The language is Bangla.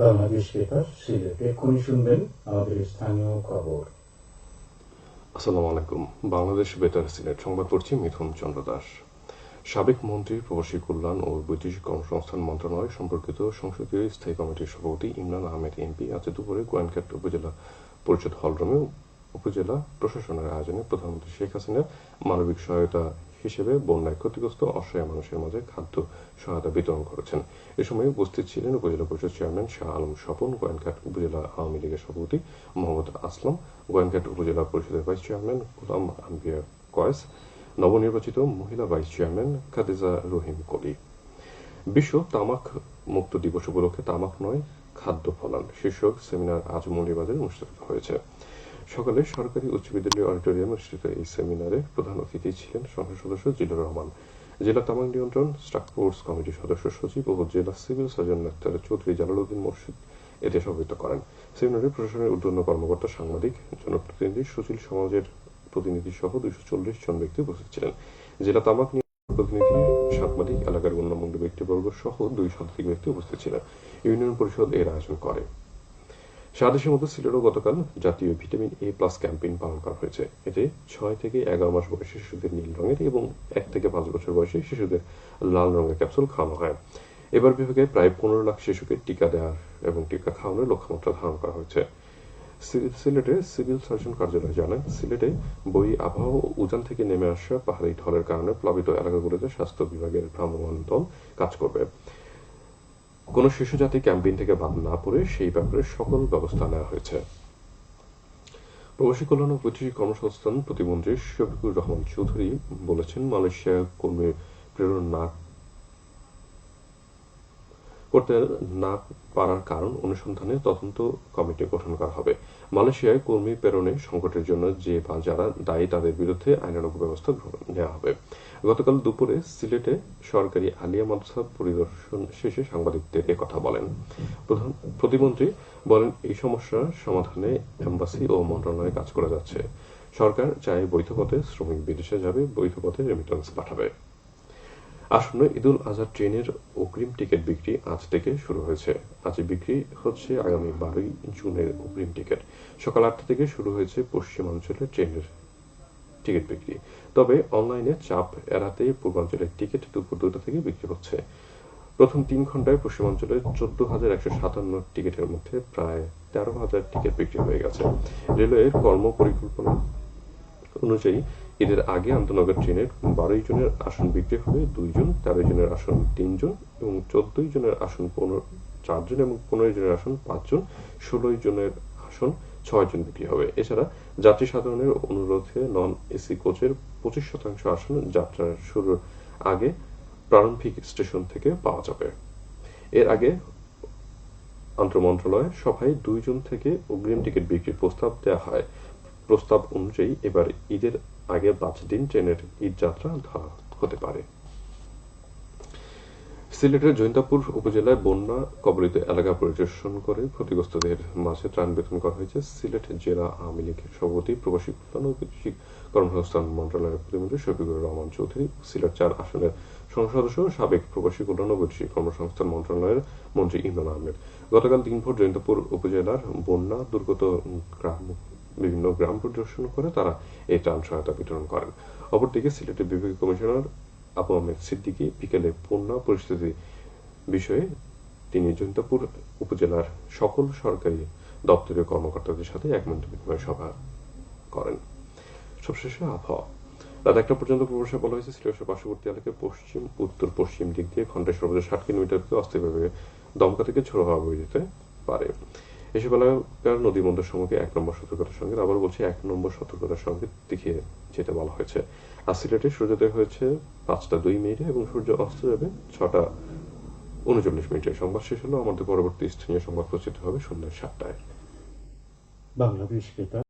বাংলাদেশ বেতার সিলেট এক্ষুনি শুনবেন আমাদের স্থানীয় খবর। আসসালামু আলাইকুম বাংলাদেশ বেতার সিলেট সংবাদ পড়ছি মিথুন চন্দ্র দাস। সাবেক মন্ত্রী, প্রবাসী কল্যাণ ও বৈদেশিক কর্মসংস্থান মন্ত্রণালয় সম্পর্কিত সংসদীয় স্থায়ী কমিটির সভাপতি ইমরান আহমেদ এমপি আজ দুপুরে গোয়েনঘাট উপজেলা পরিষদ হলরুমে উপজেলা প্রশাসনের আয়োজনে প্রধানমন্ত্রী শেখ হাসিনার মানবিক সহায়তা হিসেবে বন্যায় ক্ষতিগ্রস্ত অসহায় মানুষের মাঝে খাদ্য সহায়তা বিতরণ করেছেন। এ সময় উপস্থিত ছিলেন উপজেলা পরিষদ চেয়ারম্যান শাহ আলম স্বপন, গোয়েনঘাট উপজেলা আওয়ামী লীগের সভাপতি মোহাম্মদ আসলাম, গোয়েনঘাট উপজেলা পরিষদের ভাইস চেয়ারম্যান গোলাম আনবিয়া কয়েস, নবনির্বাচিত মহিলা ভাইস চেয়ারম্যান খাদিজা রহিম কলি। বিশ্ব তামাক মুক্ত দিবস উপলক্ষে তামাক নয়, খাদ্য ফলান শীর্ষক সেমিনার আজ মৌলিবাজারে অনুষ্ঠিত হয়েছে। সকালে সরকারি উচ্চ বিদ্যালয় অডিটোরিয়ামে অনুষ্ঠিত এই সেমিনারে প্রধান অতিথি ছিলেন সংসদ সদস্য জিলুর রহমান। জেলা তামাক নিয়ন্ত্রণ স্টাক ফোর্স কমিটির সদস্য সচিব ও জেলা civil surgeon doctor Chowdhury Jalaluddin Murshid এতে সভাপতিত্ব করেন। সেমিনারে প্রশাসনের ঊর্ধ্বতন কর্মকর্তা সাংবাদিক, জনপ্রতিনিধি, সুশীল সমাজের প্রতিনিধি সহ দুইশো চল্লিশ জন ব্যক্তি উপস্থিত ছিলেন। জেলা তামাক প্রতিনিধি, সাংবাদিক, এলাকার গণ্যমান্য ব্যক্তিবর্গ সহ দুই শতাধিক ব্যক্তি উপস্থিত ছিলেন। ইউনিয়ন পরিষদ এর আয়োজন করে। সারা দেশের মতো সিলেটও গতকাল জাতীয় ভিটামিন এ প্লাস ক্যাম্পেইন পালন করা হয়েছে। এতে ছয় থেকে এগারো মাস বয়সী শিশুদের নীল রঙের এবং এক থেকে পাঁচ বছর বয়সী শিশুদের লাল রঙের ক্যাপসুল খাওয়ানো হয়। এবার বিভাগে প্রায় পনেরো লাখ শিশুকে টিকা দেওয়ার এবং টিকা খাওয়ানোর লক্ষ্যমাত্রা ধারণ করা হয়েছে। সিলেটে সিভিল সার্জন কার্যালয় জানায়, সিলেটে বই, আবহাওয়া ও উজান থেকে নেমে আসা পাহাড়ি ঢলের কারণে প্লাবিত এলাকাগুলোতে স্বাস্থ্য বিভাগের ভ্রাম্যমাণ দল কাজ করবে। কোন শিশু যাতে ক্যাম্পেইন থেকে বাদ না পড়ে সেই ব্যাপারে সকল ব্যবস্থা নেওয়া হয়েছে। প্রবাসী কল্যাণ ও বৈদেশিক কর্মসংস্থান প্রতিমন্ত্রী শফিকুর রহমান চৌধুরী বলেছেন, মালয়েশিয়া কর্মী প্রেরণ না করতে না পারার কারণ অনুসন্ধানে তদন্ত কমিটি গঠন করা হবে। মালয়েশিয়ায় কর্মী প্রেরণে সংকটের জন্য যে বা যারা দায়ী তাদের বিরুদ্ধে আইনানুগ ব্যবস্থা নেওয়া হবে। গতকাল দুপুরে সিলেটে সরকারি আলিয়া মাদ্রাসা পরিদর্শন শেষে সাংবাদিকদের কথা বলেন। প্রধান প্রতিমন্ত্রী বলেন, এই সমস্যা সমাধানে এম্বাসি ও মন্ত্রণালয়ে কাজ করে যাচ্ছে। সরকার চায় বৈধ পথে শ্রমিক বিদেশে যাবে, বৈধ পথে রেমিটেন্স পাঠাবে। আসন্ন ঈদুল আজহা ট্রেনের অগ্রিম টিকিট বিক্রি আজ থেকে শুরু হয়েছে। আজ বিক্রি হচ্ছে আগামী বারোই জুনের অগ্রিম টিকিট। সকাল আটটা থেকে শুরু হয়েছে পশ্চিমাঞ্চলে ট্রেনের টিকিট বিক্রি। তবে অনলাইনে চাপ এড়াতে পূর্বাঞ্চলের টিকিট দুপুর দুটা থেকে বিক্রি হচ্ছে। প্রথম তিন ঘন্টায় পশ্চিমাঞ্চলে চোদ্দ হাজার একশো সাতান্ন টিকিটের মধ্যে প্রায় তেরো হাজার টিকিট বিক্রি হয়ে গেছে। রেলওয়ের কর্ম পরিকল্পনা অনুযায়ী ঈদের আগে আন্তনগর ট্রেনের বারোই জনের আসন বিক্রি হবে দুইজন তেরো জনের আসন তিনজন এবং চোদ্দই জনের আসন পনেরো চারজন এবং পনেরো জনের আসন পাঁচজন ষোলোই জনের আসন ছয় জন বিক্রি হবে। এছাড়া যাত্রী সাধারণের অনুরোধে নন এসি কোচের পঁচিশ শতাংশ আসন যাত্রার শুরুর আগে প্রারম্ভিক স্টেশন থেকে পাওয়া যাবে। এর আগে আন্তঃমন্ত্রণালয় সভায় দুই দুইজন থেকে অগ্রিম টিকিট বিক্রির প্রস্তাব দেওয়া হয়। প্রস্তাব অনুযায়ী এবার ঈদের আগে পাঁচ দিন ট্রেনের ঈদ যাত্রা ধরা হতে পারে। সিলেটের জৈন্তাপুর উপজেলায় বন্যা কবলিত এলাকা পরিদর্শন করে ক্ষতিগ্রস্তদের মাঝে ত্রাণ বিতরণ করা হয়েছে। সিলেট জেলা আওয়ামী লীগের সভাপতি, প্রবাসী কল্যাণ ও বৈদেশিক কর্মসংস্থান মন্ত্রণালয়ের প্রতিমন্ত্রী শফিকুর রহমান চৌধুরী সিলেট চার আসনের সংসদ সদস্য, সাবেক প্রবাসী কল্যাণ ও বৈদেশিক কর্মসংস্থান মন্ত্রণালয়ের মন্ত্রী ইমরান আহমেদ। গতকাল দিনভর জৈন্তাপুর উপজেলার বন্যা দুর্গত গ্রাম বিভিন্ন গ্রাম পরিদর্শন করে তারা এই ত্রাণ সহায়তা বিতরণ করেন। অপরদিকে সিলেটের বিভাগীয় কমিশনার আবু আহমেদ সিদ্দিকী বিকেলে বন্যা পরিস্থিতি বিষয়ে তিনি জৈন্তাপুর উপজেলার সকল সরকারি দপ্তরের কর্মকর্তাদের সাথে এক মত বিনিময় সভা করেন। সবশেষে আবহাওয়া। রাত একটা পর্যন্ত পূর্বাশে বলা হয়েছে। সিলেটের পার্শ্ববর্তী এলাকায় পশ্চিম, উত্তর, পশ্চিম দিক দিয়ে ঘন্টায় সর্বোচ্চ ষাট কিলোমিটার অস্থায়ীভাবে দমকা থেকে ঝোড়ো হওয়া বয়ে যেতে পারে। এসব এলাকার নদী বন্দর সমূহকে এক নম্বর সতর্কতার সঙ্গে আবার বলছি, এক নম্বর সতর্কতার সঙ্গে দেখিয়ে যেতে বলা হয়েছে। আর সিলেটে সূর্যোদয় হয়েছে পাঁচটা দুই মিনিটে এবং সূর্য অস্ত যাবে ছটা উনচল্লিশ মিনিটে। সংবাদ শেষ হলো আমাদের পরবর্তী স্থানীয় সংবাদ প্রচিত হবে সন্ধ্যা সাতটায়। বাংলাদেশ বেতার